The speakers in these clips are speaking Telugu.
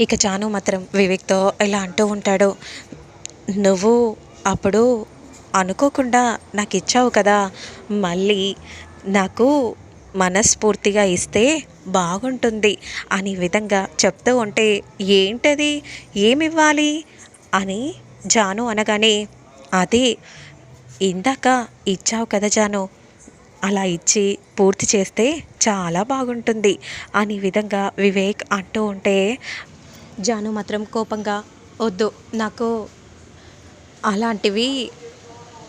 ఇక జాను మాత్రం వివేక్తో ఇలా అంటూ ఉంటాడు నువ్వు అప్పుడు అనుకోకుండా నాకు ఇచ్చావు కదా మళ్ళీ నాకు మనస్ఫూర్తిగా ఇస్తే బాగుంటుంది అనే విధంగా చెప్తూ ఉంటే ఏంటది? ఏమివ్వాలి? అని జాను అనగానే అది ఇందాక ఇచ్చావు కదా జాను అలా ఇచ్చి పూర్తి చేస్తే చాలా బాగుంటుంది అనే విధంగా వివేక్ అంటూ ఉంటే జాను మాత్రం కోపంగా వద్దు నాకు అలాంటివి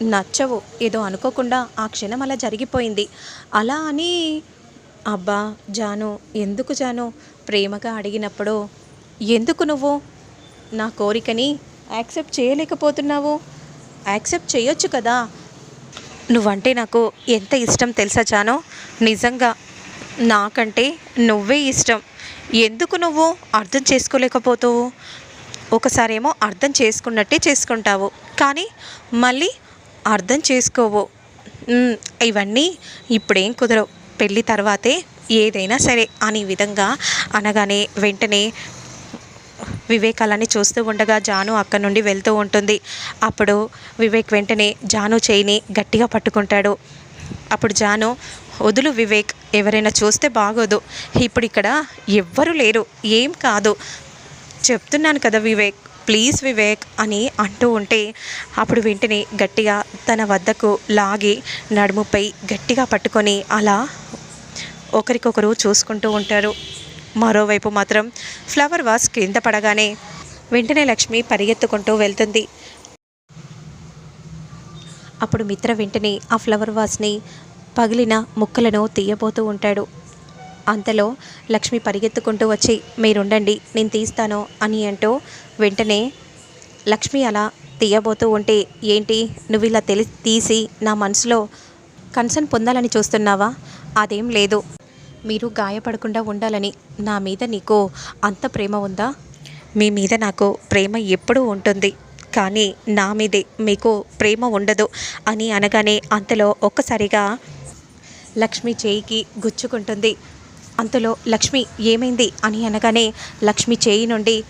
నచ్చవు. ఏదో అనుకోకుండా ఆ క్షణం అలా జరిగిపోయింది. అలా అని అబ్బా జాను ఎందుకు జాను? ప్రేమగా అడిగినప్పుడు ఎందుకు నువ్వు? నా కోరికని యాక్సెప్ట్ చేయలేకపోతున్నావు. యాక్సెప్ట్ చేయొచ్చు కదా. నువ్వంటే నాకు ఎంత ఇష్టం తెలుసా జాను? నిజంగా నాకంటే నువ్వే ఇష్టం. ఎందుకు నువ్వు అర్థం చేసుకోలేకపోతావు? ఒకసారేమో అర్థం చేసుకున్నట్టే చేసుకుంటావు. కానీ మళ్ళీ అర్థం చేసుకోవు. ఇవన్నీ ఇప్పుడేం కుదరవు. పెళ్ళి తర్వాతే ఏదైనా సరే అనే విధంగా అనగానే వెంటనే వివేకాలని చూస్తూ ఉండగా జాను అక్కడి నుండి వెళ్తూ ఉంటుంది. అప్పుడు వివేక్ వెంటనే జాను చేయిని గట్టిగా పట్టుకుంటాడు. అప్పుడు జాను వదులు వివేక్ ఎవరైనా చూస్తే బాగోదు. ఇప్పుడు ఇక్కడ ఎవ్వరూ లేరు ఏం కాదు. చెప్తున్నాను కదా వివేక్ ప్లీజ్ వివేక్ అని అంటూ ఉంటే అప్పుడు వెంటనే గట్టిగా తన వద్దకు లాగి నడుముపై గట్టిగా పట్టుకొని అలా ఒకరికొకరు చూసుకుంటూ ఉంటారు. మరోవైపు మాత్రం ఫ్లవర్ వాస్ కింద పడగానే వెంటనే లక్ష్మి పరిగెత్తుకుంటూ వెళ్తుంది. అప్పుడు మిత్ర వెంటనే ఆ ఫ్లవర్ వాస్ని పగిలిన ముక్కలను తీయబోతూ ఉంటాడు. అంతలో లక్ష్మి పరిగెత్తుకుంటూ వచ్చి మీరుండండి నేను తీస్తాను అని అంటూ వెంటనే లక్ష్మి అలా తీయబోతూ ఉంటే ఏంటి నువ్వు ఇలా తెలి తీసి నా మనసులో కన్సర్న్ పొందాలని చూస్తున్నావా? అదేం లేదు. మీరు గాయపడకుండా ఉండాలని నా మీద నీకు అంత ప్రేమ ఉందా? మీ మీద నాకు ప్రేమ ఎప్పుడూ ఉంటుంది. కానీ నా మీదే మీకు ప్రేమ ఉండదు అని అనగానే అంతలో ఒక్కసారిగా లక్ష్మి చేయికి గుచ్చుకుంటుంది. అంతలో లక్ష్మి ఏమైంది? అని అనగానే లక్ష్మి చేయి నుండి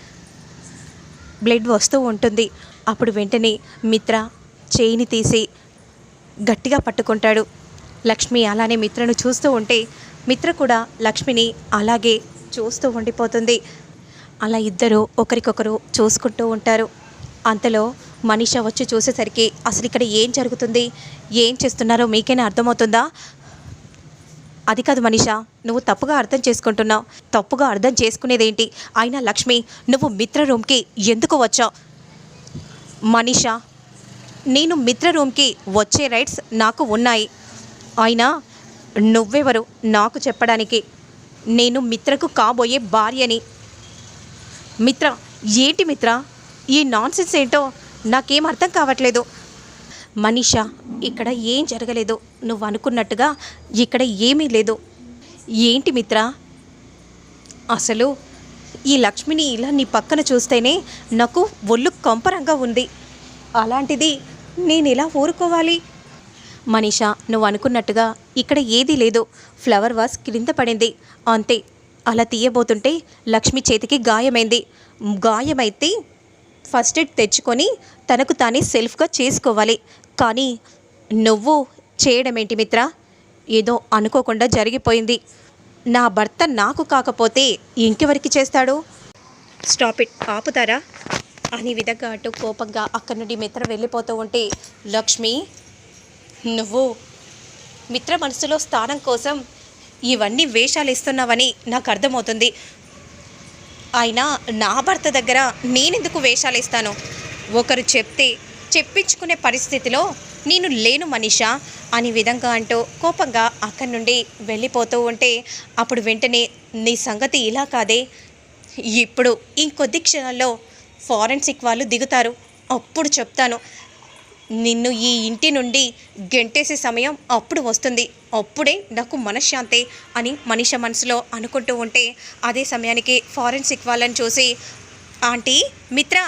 బ్లడ్ వస్తూ ఉంటుంది. అప్పుడు వెంటనే మిత్ర చేయిని తీసి గట్టిగా పట్టుకుంటాడు. లక్ష్మి అలానే మిత్రను చూస్తూ ఉంటే మిత్ర కూడా లక్ష్మిని అలాగే చూస్తూ ఉండిపోతుంది. అలా ఇద్దరు ఒకరికొకరు చూసుకుంటూ ఉంటారు. అంతలో మనిష వచ్చి చూసేసరికి అసలు ఇక్కడ ఏం జరుగుతుంది? ఏం చేస్తున్నారో మీకైనా అర్థమవుతుందా? అది కాదు మనీష నువ్వు తప్పుగా అర్థం చేసుకుంటున్నావు. తప్పుగా అర్థం చేసుకునేదేంటి? అయినా లక్ష్మి నువ్వు మిత్ర రూమ్కి ఎందుకు వచ్చావు? మనీష నేను మిత్ర రూమ్కి వచ్చే రైట్స్ నాకు ఉన్నాయి. అయినా నువ్వెవరు నాకు చెప్పడానికి? నేను మిత్రకు కాబోయే భార్యని. మిత్ర ఏంటి మిత్ర? ఈ నాన్సెన్స్ ఏంటో నాకేం అర్థం కావట్లేదు. మనీషా ఇక్కడ ఏం జరగలేదు నువ్వు అనుకున్నట్టుగా ఇక్కడ ఏమీ లేదు. ఏంటి మిత్ర? అసలు ఈ లక్ష్మిని ఇలా నీ పక్కన చూస్తేనే నాకు ఒళ్ళు కంపరంగా ఉంది. అలాంటిది నేను ఎలా ఊరుకోవాలి? మనీషా నువ్వు అనుకున్నట్టుగా ఇక్కడ ఏదీ లేదు. ఫ్లవర్ వాస్ క్రింద పడింది. అంతే అలా తీయబోతుంటే లక్ష్మి చేతికి గాయమైంది. గాయమైతే ఫస్ట్ ఎయిడ్ తెచ్చుకొని తనకు తానే సెల్ఫ్గా చేసుకోవాలి. కానీ నువ్వు చేయడం ఏంటి మిత్ర? ఏదో అనుకోకుండా జరిగిపోయింది. నా భర్త నాకు కాకపోతే ఇంకెవరికి చేస్తాడు? Stop it. ఆపుతారా? అనే విధంగా అటు కోపంగా అక్కడి నుండి మిత్ర వెళ్ళిపోతూ ఉంటే లక్ష్మి నువ్వు మిత్ర మనసులో స్థానం కోసం ఇవన్నీ వేషాలు ఇస్తున్నావని నాకు అర్థమవుతుంది. అయినా నా భర్త దగ్గర నేనెందుకు వేషాలు ఇస్తాను ఒకరు చెప్తే చెప్పించుకునే పరిస్థితిలో నేను లేను మనీషా అనే విధంగా అంటూ కోపంగా అక్కడి నుండి వెళ్ళిపోతూ ఉంటే అప్పుడు వెంటనే నీ సంగతి ఇలా కాదే. ఇప్పుడు ఇంకొద్ది క్షణాల్లో ఫారెన్సిక్ వాళ్ళు దిగుతారు. అప్పుడు చెప్తాను. నిన్ను ఈ ఇంటి నుండి గెంటేసే సమయం అప్పుడు వస్తుంది. అప్పుడే నాకు మనశ్శాంతి అని మనిష మనసులో అనుకుంటూ ఉంటే అదే సమయానికి ఫారెన్సిక్ వాళ్ళని చూసి ఆంటీ మిత్ర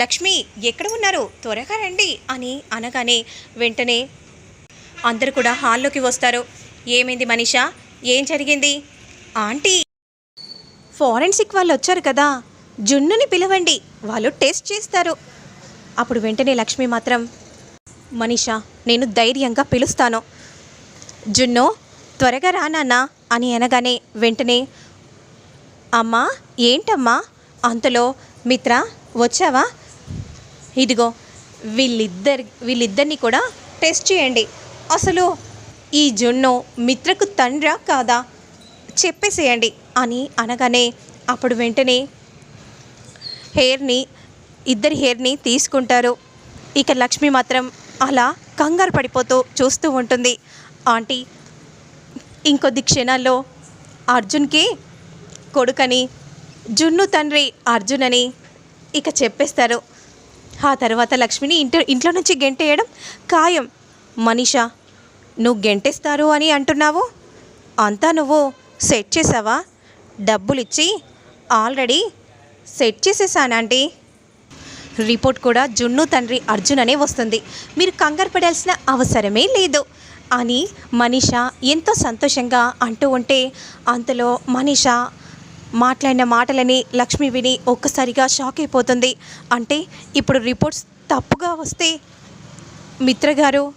లక్ష్మి ఎక్కడ ఉన్నారు? త్వరగా రండి అని అనగానే వెంటనే అందరూ కూడా హాల్లోకి వస్తారు. ఏమైంది మనిష? ఏం జరిగింది? ఆంటీ ఫారెన్సిక్ వాళ్ళు వచ్చారు కదా జున్నుని పిలవండి వాళ్ళు టెస్ట్ చేస్తారు. అప్పుడు వెంటనే లక్ష్మి మాత్రం మనీషా నేను ధైర్యంగా పిలుస్తాను. జున్ను త్వరగా రానానా అని అనగానే వెంటనే అమ్మా ఏంటమ్మా? అంతలో మిత్ర వచ్చావా? ఇదిగో వీళ్ళిద్దరి వీళ్ళిద్దరిని కూడా టెస్ట్ చేయండి. అసలు ఈ జున్ను మిత్రకు తండ్రా కాదా? చెప్పేసేయండి అని అనగానే అప్పుడు వెంటనే హెయిర్ని ఇద్దరి హెయిర్ని తీసుకుంటారు. ఇక లక్ష్మి మాత్రం అలా కంగారు పడిపోతూ చూస్తూ ఉంటుంది. ఆంటీ ఇంకొద్ది క్షణాల్లో అర్జున్కి కొడుకని జున్ను తండ్రి అర్జున్ అని ఇక చెప్పేస్తారు. ఆ తర్వాత లక్ష్మిని ఇంటి ఇంట్లో నుంచి గెంటేయడం ఖాయం. మనీషా నువ్వు గెంటేస్తారు అని అంటున్నావు? అంతా నువ్వు సెట్ చేసావా? డబ్బులిచ్చి ఆల్రెడీ సెట్ చేసేసానంటీ రిపోర్ట్ కూడా జున్ను తండ్రి అర్జున్ అనే వస్తుంది. మీరు కంగారు పడాల్సిన అవసరమే లేదు. అని మనీష ఎంతో సంతోషంగా అంటూ ఉంటే అంతలో మనీష మాట్లాడిన మాటలని లక్ష్మి విని ఒక్కసారిగా షాక్ అయిపోతుంది. అంటే ఇప్పుడు రిపోర్ట్స్ తప్పుగా వస్తే మిత్ర గారు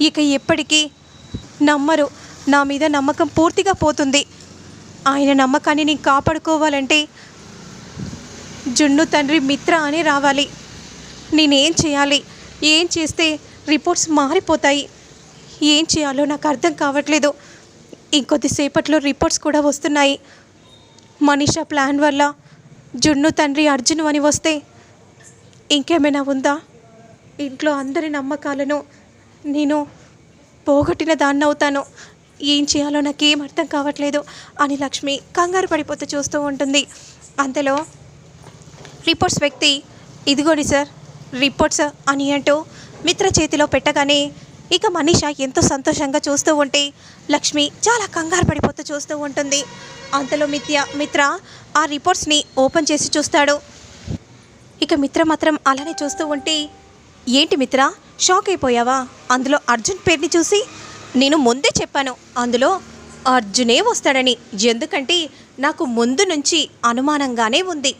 ఇక ఎప్పటికీ నమ్మరు. నా మీద నమ్మకం పూర్తిగా పోతుంది. ఆయన నమ్మకాన్ని నేను కాపాడుకోవాలంటే జున్ను తండ్రి మిత్ర అని రావాలి. నేనేం చేయాలి? ఏం చేస్తే రిపోర్ట్స్ మారిపోతాయి? ఏం చేయాలో నాకు అర్థం కావట్లేదు. ఇంకొద్దిసేపట్లో రిపోర్ట్స్ కూడా వస్తున్నాయి. మనీషా ప్లాన్ వల్ల జున్ను తండ్రి అర్జున్ అని వస్తే ఇంకేమైనా ఉందా? ఇంట్లో అందరి నమ్మకాలను నేను పోగొట్టిన దాన్ని అవుతాను. ఏం చేయాలో నాకేం అర్థం కావట్లేదు అని లక్ష్మి కంగారు పడిపోతూ చూస్తూ ఉంటుంది. అంతలో రిపోర్ట్స్ వ్యక్తి ఇదిగోండి సార్ రిపోర్ట్స్ అని అంటూ మిత్ర చేతిలో పెట్టగానే ఇక మనీష ఎంతో సంతోషంగా చూస్తూ ఉంటే లక్ష్మి చాలా కంగారు పడిపోతూ చూస్తూ ఉంటుంది. అంతలో మిత్య మిత్ర ఆ రిపోర్ట్స్ని ఓపెన్ చేసి చూస్తాడు. ఇక మిత్ర మాత్రం అలానే చూస్తూ ఉంటే ఏంటి మిత్ర షాక్ అయిపోయావా? అందులో అర్జున్ పేరుని చూసి నేను ముందే చెప్పాను అందులో అర్జునే వస్తాడని. ఎందుకంటే నాకు ముందు నుంచి అనుమానంగానే ఉంది.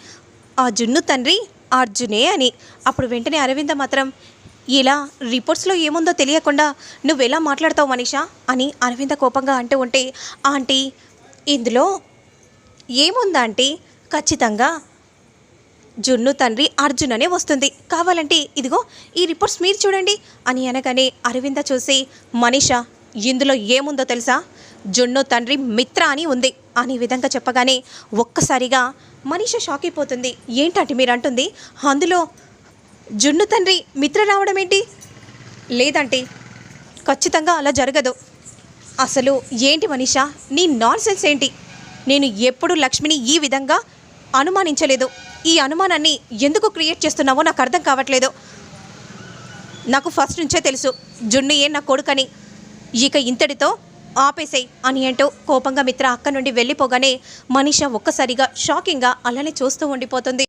ఆ జున్ను తండ్రి అర్జునే అని. అప్పుడు వెంటనే అరవింద మాత్రం ఇలా రిపోర్ట్స్లో ఏముందో తెలియకుండా నువ్వెలా మాట్లాడతావు మనీషా? అని అరవింద కోపంగా అంటూ ఉంటే ఆంటీ ఇందులో ఏముందా ఆంటీ? ఖచ్చితంగా జున్ను తండ్రి అర్జున్ అనే వస్తుంది. కావాలంటే ఇదిగో ఈ రిపోర్ట్స్ మీరు చూడండి అని అనగానే అరవింద చూసి మనీష ఇందులో ఏముందో తెలుసా? జున్ను తండ్రి మిత్ర అని ఉంది. అని విధంగా చెప్పగానే ఒక్కసారిగా మనిష షాక్ అయిపోతుంది ఏంటంటే మీరు అంటుంది అందులో జున్ను తండ్రి మిత్ర రావడం ఏంటి? లేదంటే ఖచ్చితంగా అలా జరగదు. అసలు ఏంటి మనిష? నీ నాన్ సెన్స్ ఏంటి? నేను ఎప్పుడు లక్ష్మిని ఈ విధంగా అనుమానించలేదు. ఈ అనుమానాన్ని ఎందుకు క్రియేట్ చేస్తున్నావో నాకు అర్థం కావట్లేదు. నాకు ఫస్ట్ నుంచే తెలుసు. జున్ను ఏ నా కొడుకని. ఇక ఇంతటితో ఆపేసేయ్ అని అంటూ కోపంగా మిత్ర అక్క నుండి వెళ్ళిపోగానే మనిష ఒక్కసారిగా షాకింగ్గా అలానే చూస్తూ ఉండిపోతుంది.